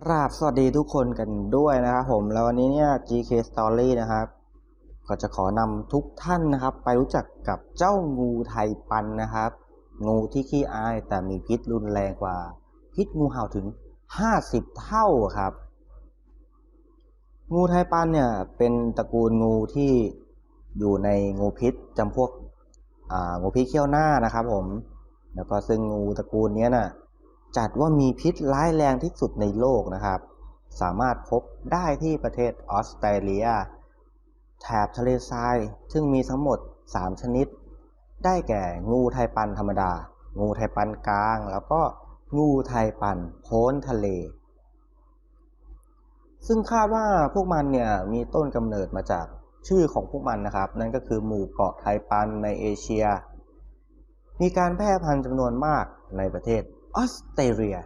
กราบสวัสดีทุกคนกันด้วยนะครับผมแล้ววันนี้เนี่ย GK Story นะครับ ก็จะขอนำทุกท่านนะครับ ไปรู้จักกับเจ้างูไทยปันนะครับ งูที่ขี้อายแต่มีพิษรุนแรงกว่า พิษงูเห่าถึง 50 เท่าครับ งูไทยปันเนี่ยเป็นตระกูลงูที่อยู่ในงูพิษจำพวกงูพิษเขี้ยวหน้านะครับผมแล้วก็ซึ่งงูตระกูลนี้ยน่ะ จัดว่ามีพิษร้ายแรงที่สุดในโลกนะครับ สามารถพบได้ที่ประเทศออสเตรเลีย แถบทะเลทราย ซึ่งมีทั้งหมด 3 ชนิด ได้แก่งูไทยปันธรรมดา งูไทยปันกลาง แล้วก็งูไทยปันโพ้นทะเล ซึ่งคาดว่าพวกมันเนี่ยมีต้นกำเนิดมาจากชื่อของพวกมันนะครับ นั่นก็คือหมู่เกาะไทยปันในเอเชีย มีการแพร่พันธุ์จำนวนมากในประเทศ ออสเตรเลีย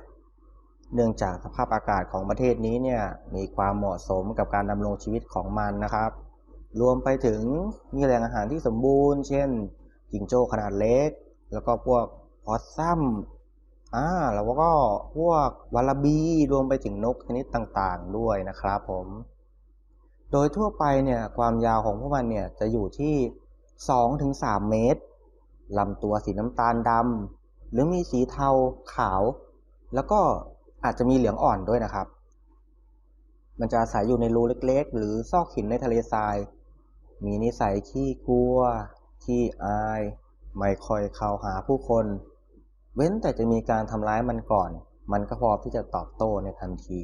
เนื่องจากสภาพอากาศของประเทศนี้เนี่ยมีความเหมาะสมกับการดำรงชีวิตของมันนะครับ รวมไปถึงมีแหล่งอาหารที่สมบูรณ์ เช่นจิงโจ้ขนาดเล็ก แล้วก็พวกพอสซัมอ่าแล้วก็พวกวาลาบีรวมไปถึงนกชนิดต่างๆด้วยนะครับผม โดยทั่วไปเนี่ยความยาวของพวกมันเนี่ยจะอยู่ที่ 2-3 เมตรลำตัวสีน้ำตาลดำ หรือมีสีเทาขาว แล้วก็อาจจะมีเหลืองอ่อนด้วยนะครับ มันจะอาศัยอยู่ในรูเล็กๆ หรือซอกหินในทะเลทราย มีนิสัยขี้กลัว ขี้อาย ไม่ค่อยเข้าหาผู้คน เว้นแต่จะมีการทำร้ายมันก่อน มันก็พร้อมที่จะตอบโต้ในทันที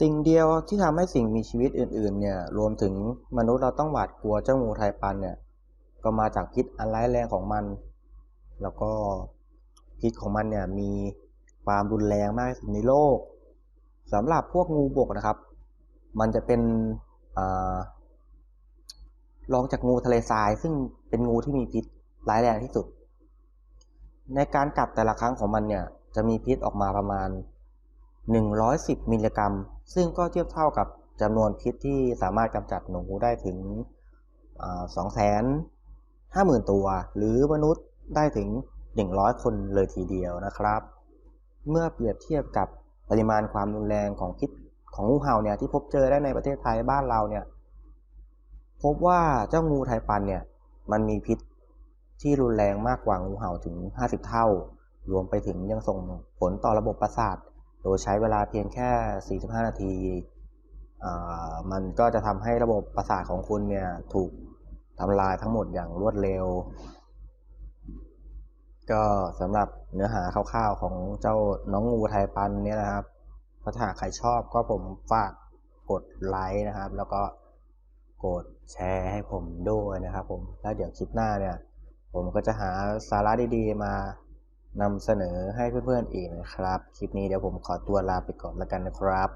สิ่งเดียวที่ทำให้สิ่งมีชีวิตอื่นๆ เนี่ย รวมถึงมนุษย์เราต้องหวาดกลัวเจ้างูไทยปันเนี่ย ก็มาจากพิษอันร้ายแรงของมัน แล้วก็พิษของมันเนี่ยมีความรุนแรงมากที่สุดในโลกสำหรับพวกงูบกนะครับ มันจะเป็นอรองจากงูทะเลทรายซึ่งเป็นงูที่มีพิษร้ายแรงที่สุด ในการกัดแต่ละครั้งของมันเนี่ยจะมีพิษออกมาประมาณ 110 มิลลิกรัม ซึ่งก็เทียบเท่ากับจำนวนพิษที่สามารถกำจัดหนูได้ถึงสองแสนห้าหมื่นตัว หรือมนุษย์ ได้ถึง 100 คนเลยทีเดียวนะครับ เมื่อเปรียบเทียบกับปริมาณความรุนแรงของพิษของงูเห่าเนี่ยที่พบเจอได้ในประเทศไทยบ้านเราเนี่ยพบว่าเจ้างูไทยปันเนี่ยมันมีพิษที่รุนแรงมากกว่างูเห่าถึง 50 เท่า รวมไปถึงยังส่งผลต่อระบบประสาท โดยใช้เวลาเพียงแค่ 45 นาทีมันก็จะทำให้ระบบประสาทของคุณเนี่ยถูกทำลายทั้งหมดอย่างรวดเร็ว ก็สำหรับเนื้อหาคร่าวๆของเจ้าน้องงูไทยปันเนี่ยนะครับถ้าหากใครชอบก็ผมฝากกดไลค์นะครับ แล้วก็กดแชร์ให้ผมด้วยนะครับผมแล้วเดี๋ยวคลิปหน้าเนี่ย ผมก็จะหาสาระดีๆมานำเสนอให้เพื่อนๆอีกนะครับ คลิปนี้เดี๋ยวผมขอตัวลาไปก่อนแล้วกันนะครับ